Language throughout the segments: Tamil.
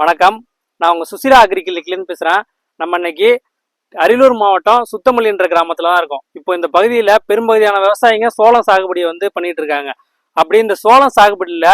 வணக்கம். நான் உங்கள் சுசிலா அக்ரிகிளிக்லேருந்து பேசுகிறேன் நம்ம இன்னைக்கு அரியலூர் மாவட்டம் சுத்தமல்லின்ற கிராமத்தில் தான் இருக்கோம். இப்போ இந்த பகுதியில் பெரும்பகுதியான விவசாயிங்க சோளம் சாகுபடி வந்து பண்ணிட்டு இருக்காங்க. அப்படி இந்த சோளம் சாகுபடியில்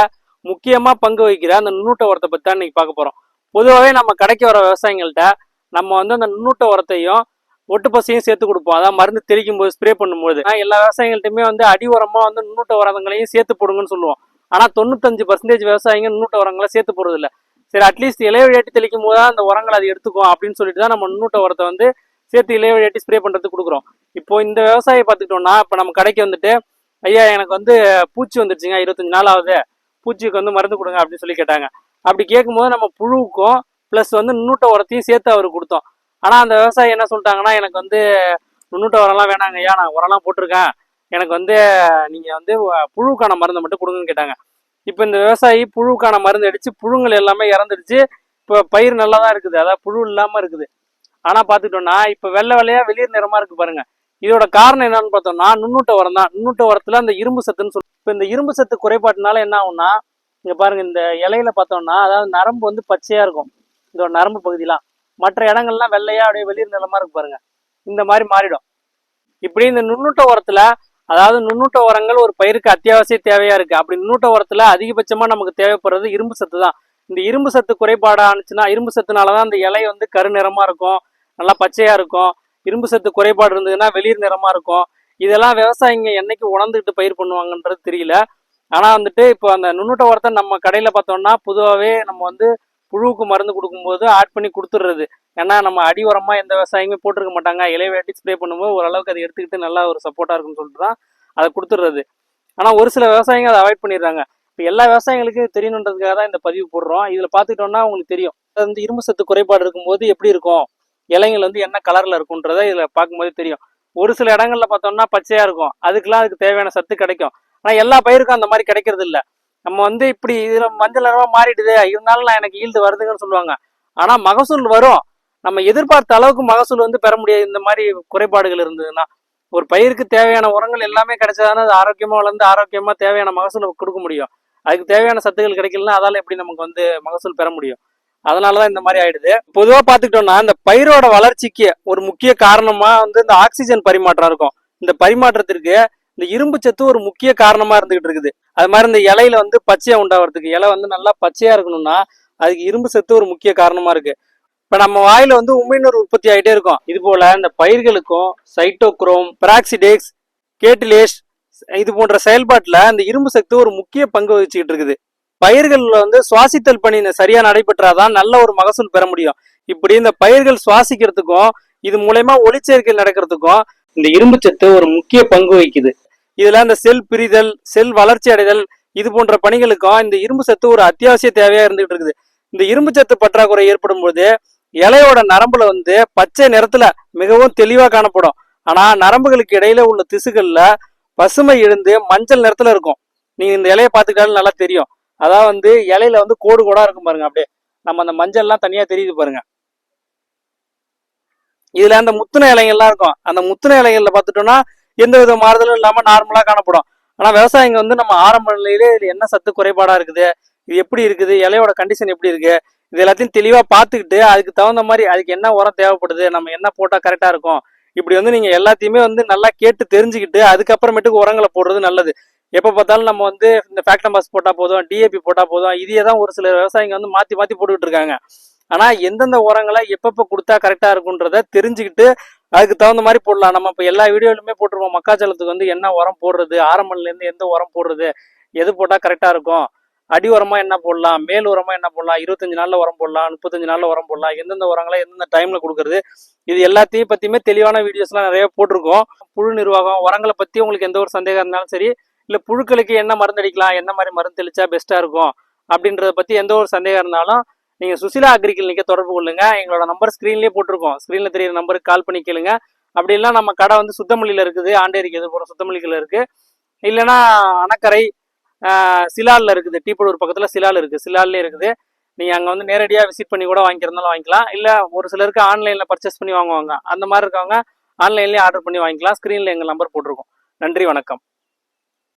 முக்கியமாக பங்கு வகிக்கிற அந்த நுண்ணூட்ட உரத்தை பற்றி தான் இன்னைக்கு பார்க்க போகிறோம் பொதுவாகவே நம்ம கடைக்கு வர விவசாயிகள்கிட்ட நம்ம வந்து அந்த நுண்ணூட்ட உரத்தையும் ஒட்டு பசையும் சேர்த்து கொடுப்போம். அதான் மருந்து தெளிக்கும் போது ஸ்ப்ரே பண்ணும்போது. எல்லா விவசாயிகள்ட்டுமே வந்து அடி உரமாக வந்து நுண்ணூட்ட உரங்களையும் சேர்த்து போடுங்கன்னு சொல்லுவோம். ஆனால் தொண்ணூத்தஞ்சு பர்சன்டேஜ் விவசாயிங்க நுண்ணூட்ட உரங்களை சேர்த்து போடுறதில்ல. சரி அட்லீஸ்ட் இலைவழியாட்டி தெளிக்கும் போது அந்த உரங்கள் அது எடுத்துக்கும் அப்படின்னு சொல்லிட்டு தான் நம்ம நுண்ணூட்ட உரத்தை வந்து சேர்த்து இலைவழியாட்டி ஸ்ப்ரே பண்ணுறதுக்கு கொடுக்குறோம். இப்போ இந்த விவசாயம் பார்த்துக்கிட்டோம்னா இப்போ நம்ம கடைக்கு வந்துட்டு ஐயா எனக்கு வந்து பூச்சி வந்துருச்சுங்க இருபத்தஞ்சு நாள் ஆகுது. பூச்சிக்கு வந்து மருந்து கொடுங்க அப்படின்னு சொல்லி கேட்டாங்க. அப்படி கேட்கும்போது நம்ம புழுவுக்கும் ப்ளஸ் வந்து நுண்ணூட்ட உரத்தையும் சேர்த்து அவருக்கு கொடுத்தோம். ஆனால் அந்த விவசாயி என்ன சொல்லிட்டாங்கன்னா எனக்கு வந்து நுண்ணூட்ட உரம்லாம் வேணாங்க ஐயா நான் உரம்லாம் போட்டிருக்கேன். எனக்கு வந்து நீங்கள் வந்து புழுவுக்கான மருந்தை மட்டும் கொடுங்கன்னு கேட்டாங்க. இப்போ இந்த விவசாயி புழுவுக்கான மருந்து அடித்து புழுங்கள் எல்லாமே இறந்துடுச்சு. இப்போ பயிர் நல்லா தான் இருக்குது. அதாவது புழு இல்லாமல் இருக்குது. ஆனால் பார்த்துக்கிட்டோம்னா இப்போ வெள்ளை வெள்ளையாக வெளிர் நிறமாக இருக்குது பாருங்க. இதோட காரணம் என்னன்னு பார்த்தோம்னா நுண்ணூட்ட உரம் தான். நுண்ணூட்ட உரத்தில் அந்த இரும்பு சத்துன்னு சொல்லி இப்போ இந்த இரும்பு சத்து குறைபாட்டினால என்ன ஆகும்னா இங்கே பாருங்க இந்த இலையில பார்த்தோம்னா அதாவது நரம்பு வந்து பச்சையாக இருக்கும். இதோட நரம்பு பகுதியெலாம் மற்ற இடங்கள்லாம் வெள்ளையா அப்படியே வெளிர் நிலமாக இருக்கு பாருங்க. இந்த மாதிரி மாறிடும். இப்படி இந்த நுண்ணூட்ட உரத்தில் அதாவது நுண்ணூட்ட உரங்கள் ஒரு பயிருக்கு அத்தியாவசிய தேவையா இருக்கு. அப்படி நுண்ணூட்ட உரத்துல அதிகபட்சமா நமக்கு தேவைப்படுறது இரும்பு சத்து தான். இந்த இரும்பு சத்து குறைபாடு இரும்பு சத்துனாலதான் அந்த இலை வந்து கருநிறமா இருக்கும் நல்லா பச்சையா இருக்கும். இரும்பு சத்து குறைபாடு இருந்ததுன்னா வெளிர் நிறமா இருக்கும். இதெல்லாம் விவசாயிங்க என்னைக்கு உணர்ந்துக்கிட்டு பயிர் பண்ணுவாங்கன்றது தெரியல. ஆனா வந்துட்டு இப்போ அந்த நுண்ணூட்ட உரத்தை நம்ம கடையில பார்த்தோம்னா பொதுவாகவே நம்ம வந்து புழுவுக்கு மருந்து கொடுக்கும்போது ஆட் பண்ணி கொடுத்துட்றது. ஏன்னா நம்ம அடி உரமாக எந்த விவசாயியுமே போட்டிருக்க மாட்டாங்க. இலைய வேட்டி ஸ்ப்ரே பண்ணும்போது ஓரளவுக்கு அதை எடுத்துக்கிட்டு நல்லா ஒரு சப்போர்ட்டாக இருக்குன்னு சொல்லிட்டு தான் அதை கொடுத்துட்றது. ஆனால் ஒரு சில விவசாயிங்க அதை அவாய்ட் பண்ணிடுறாங்க. இப்போ எல்லா விவசாயிகளுக்கும் தெரியணுன்றதுக்காக தான் இந்த பதிவு போடுறோம். இதில் பாத்துக்கிட்டோம்னா உங்களுக்கு தெரியும். அது வந்து இரும்பு சத்து குறைபாடு இருக்கும்போது எப்படி இருக்கும்? இலைங்கள் வந்து என்ன கலரில் இருக்குன்றதை இதில் பார்க்கும்போது தெரியும். ஒரு சில இடங்கள்ல பார்த்தோம்னா பச்சையாக இருக்கும். அதுக்கெல்லாம் அதுக்கு தேவையான சத்து கிடைக்கும். ஆனால் எல்லா பயிருக்கும் அந்த மாதிரி கிடைக்கிறது இல்லை நம்ம வந்து இப்படி இதுல மஞ்சள் நிறமா மாறிடுது இருந்தாலும் நான் எனக்கு ஈல்டு வருதுங்கன்னு சொல்லுவாங்க. ஆனா மகசூல் வரும். நம்ம எதிர்பார்த்த அளவுக்கு மகசூல் வந்து பெற முடியாது. இந்த மாதிரி குறைபாடுகள் இருந்ததுன்னா ஒரு பயிருக்கு தேவையான உரங்கள் எல்லாமே கிடைச்சதானே அது ஆரோக்கியமா வளர்ந்து ஆரோக்கியமா தேவையான மகசூல் கொடுக்க முடியும். அதுக்கு தேவையான சத்துக்கள் கிடைக்கலன்னா அதால எப்படி நமக்கு வந்து மகசூல் பெற முடியும்? அதனாலதான் இந்த மாதிரி ஆயிடுது. பொதுவா பாத்துக்கிட்டோம்னா இந்த பயிரோட வளர்ச்சிக்கு ஒரு முக்கிய காரணமா வந்து இந்த ஆக்சிஜன் பரிமாற்றம் இருக்கும். இந்த பரிமாற்றத்திற்கு இந்த இரும்பு சத்து ஒரு முக்கிய காரணமா இருந்துகிட்டு இருக்குது. அது மாதிரி இந்த இலையில வந்து பச்சையா உண்டாகிறதுக்கு இலை வந்து நல்லா பச்சையா இருக்கணும்னா அதுக்கு இரும்பு சத்து ஒரு முக்கிய காரணமா இருக்கு. இப்ப நம்ம வாயில வந்து உமிழ்நீர் உற்பத்தி ஆகிட்டே இருக்கும். இது போல இந்த பயிர்களுக்கும் சைட்டோக்ரோம் பிராக்சிடேக்ஸ் கேட்டிலேஸ் இது போன்ற செயல்பாட்டுல இந்த இரும்பு சத்து ஒரு முக்கிய பங்கு வகிச்சுக்கிட்டு இருக்குது. பயிர்கள்ல வந்து சுவாசித்தல் பணி சரியா நடைபெற்றாதான் நல்ல ஒரு மகசூல் பெற முடியும். இப்படி இந்த பயிர்கள் சுவாசிக்கிறதுக்கும் இது மூலயமா ஒளிச்சேர்க்கை நடக்கிறதுக்கும் இந்த இரும்பு சத்து ஒரு முக்கிய பங்கு வகிக்குது. இதுல அந்த செல் பிரிதல் செல் வளர்ச்சி அடைதல் இது போன்ற பணிகளுக்கும் இந்த இரும்பு சத்து ஒரு அத்தியாவசிய தேவையா இருந்துகிட்டு இருக்குது. இந்த இரும்பு சத்து பற்றாக்குறை ஏற்படும் போது இலையோட நரம்புல வந்து பச்சை நிறத்துல மிகவும் தெளிவா காணப்படும். ஆனா நரம்புகளுக்கு இடையில உள்ள திசுகள்ல பசுமை எழுந்து மஞ்சள் நிறத்துல இருக்கும். நீங்க இந்த இலையை பார்த்துக்கிட்டாலும் நல்லா தெரியும். அதான் வந்து இலையில வந்து கோடு கோடா இருக்கும் பாருங்க அப்படியே. நம்ம அந்த மஞ்சள்லாம் தனியா தெரியுது பாருங்க. இதுல அந்த முத்துன இலைகள்லாம் இருக்கும். அந்த முத்துன இலைகள்ல பார்த்துட்டோம்னா எந்த வித மாறுதலும் இல்லாமல் நார்மலாக காணப்படும். ஆனால் விவசாயிங்க வந்து நம்ம ஆரம்ப நிலையிலே இது என்ன சத்து குறைபாடாக இருக்குது? இது எப்படி இருக்குது? இலையோட கண்டிஷன் எப்படி இருக்குது இது எல்லாத்தையும் தெளிவாக பார்த்துக்கிட்டு அதுக்கு தகுந்த மாதிரி அதுக்கு என்ன உரம் தேவைப்படுது? நம்ம என்ன போட்டால் கரெக்டாக இருக்கும்? இப்படி வந்து நீங்கள் எல்லாத்தையுமே வந்து நல்லா கேட்டு தெரிஞ்சுக்கிட்டு அதுக்கப்புறமேட்டுக்கு உரங்களை போடுறது நல்லது. எப்போ பார்த்தாலும் நம்ம வந்து இந்த ஃபேக்டமாஸ் போட்டால் போதும் டிஏபி போட்டால் போதும் இதையே தான் ஒரு சில விவசாயிங்க வந்து மாற்றி மாற்றி போட்டுக்கிட்டு இருக்காங்க. ஆனால் எந்தெந்த உரங்களை எப்பப்போ கொடுத்தா கரெக்டாக இருக்குன்றத தெரிஞ்சுக்கிட்டு அதுக்கு தகுந்த மாதிரி போடலாம். நம்ம இப்போ எல்லா வீடியோலையுமே போட்டிருப்போம். மக்காச்சோளத்துக்கு வந்து என்ன உரம் போடுறது ஆரம்பம்லேருந்து எந்த உரம் போடுறது எது போட்டால் கரெக்டாக இருக்கும் அடி உரமாக என்ன போடலாம் மேல் உரமாக என்ன போடலாம் இருபத்தஞ்சு நாளில் உரம் போடலாம் முப்பத்தஞ்சு நாளில் உரம் போடலாம் எந்தெந்த உரங்களை எந்தெந்த டைமில் கொடுக்குறது இது எல்லாத்தையும் பற்றியுமே தெளிவான வீடியோஸ்லாம் நிறைய போட்டிருக்கோம். புழு நிர்வாகம் உரங்களை பற்றி உங்களுக்கு எந்த ஒரு சந்தேகம் இருந்தாலும் சரி இல்லை புழுக்களுக்கு என்ன மருந்து அடிக்கலாம் என்ன மாதிரி மருந்து தெளிச்சா பெஸ்ட்டாக இருக்கும் அப்படின்றத பற்றி எந்த ஒரு சந்தேகம் இருந்தாலும் நீங்கள் சுசிலா அக்ரிகல்னிக்க தொடர்பு கொள்ளுங்க. எங்களோட நம்பர் ஸ்க்ரீன்லேயே போட்டிருக்கோம். ஸ்க்ரீனில் தெரியுற நம்பருக்கு கால் பண்ணி கேளுங்க. அப்படி இல்லைன்னா நம்ம கடை வந்து சுத்தமல்லியில் இருக்குது. ஆண்டேரிக்கு எது போற சுத்தமல்லிகள் இருக்குது இல்லைன்னா அணக்கரை சிலாலில் இருக்குது. டீப்படூர் பக்கத்தில் சிலால் இருக்குது சிலால்லே இருக்குது. நீங்கள் அங்கே வந்து நேரடியாக விசிட் பண்ணி கூட வாங்கிக்கிறதுனாலும் வாங்கிக்கலாம். இல்லை ஒரு சிலருக்கு ஆன்லைனில் பர்ச்சேஸ் பண்ணி வாங்குவாங்க. அந்த மாதிரி இருக்கவங்க ஆன்லைன்லேயே ஆர்டர் பண்ணி வாங்கிக்கலாம். ஸ்க்ரீனில் எங்கள் நம்பர் போட்டிருக்கோம். நன்றி வணக்கம்.